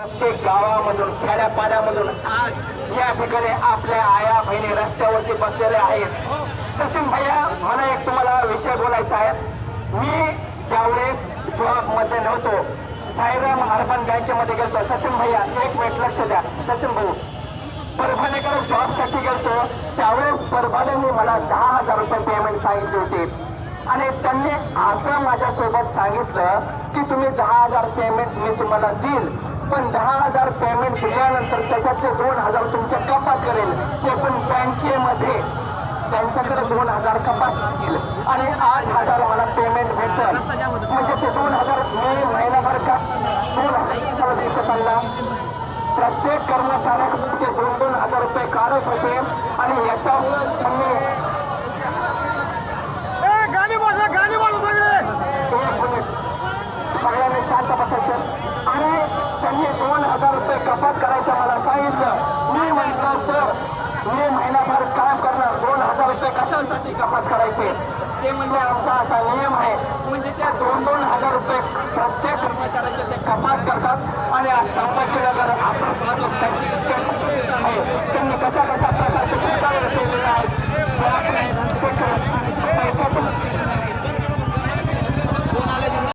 प्रत्येक गावामधून खेड्यापाड्यामधून आज या ठिकाणी आपल्या आया बहिणी रस्त्यावरती बसलेले आहेत. सचिन भैया मला एक तुम्हाला विषय बोलायचा आहे. मी ज्यावेळेस जॉबमध्ये नव्हतो साईराम अर्बन बँकेमध्ये गेलतो. सचिन भैया एक मिनिट लक्ष द्या. सचिन भाऊ परभणीकडे जॉबसाठी गेलतो. त्यावेळेस परभणीने मला दहा हजार रुपये पेमेंट सांगितले होते. आणि त्यांनी असं माझ्यासोबत सांगितलं की तुम्ही दहा हजार पेमेंट मी तुम्हाला देईल. पण दहा हजार पेमेंट दिल्यानंतर त्याच्यातले दोन हजार तुमच्या कपात करेल. ते पण बँकेमध्ये. त्यांच्याकडे दोन हजार कपात लागतील आणि आठ हजार मला पेमेंट भेटल. म्हणजे ते दोन हजार मे महिनाभर का? दोन हजार द्यायचं त्यांना? प्रत्येक कर्मचाऱ्याकडून ते दोन दोन हजार रुपये काढत होते. आणि याच्यामुळे त्यांनी शांत बसायचं. आणि त्यांनी दोन हजार रुपये कपात करायचं मला सांगितलं. मी म्हटलं सर मी महिनाभर काम करणार. दोन हजार रुपये कशासाठी कपात करायचे? ते म्हणजे आमचा असा नियम आहे. म्हणजे त्या दोन दोन हजार रुपये प्रत्येक कर्मचाऱ्याचे ते कपात करतात आणि आज संभाजीनगर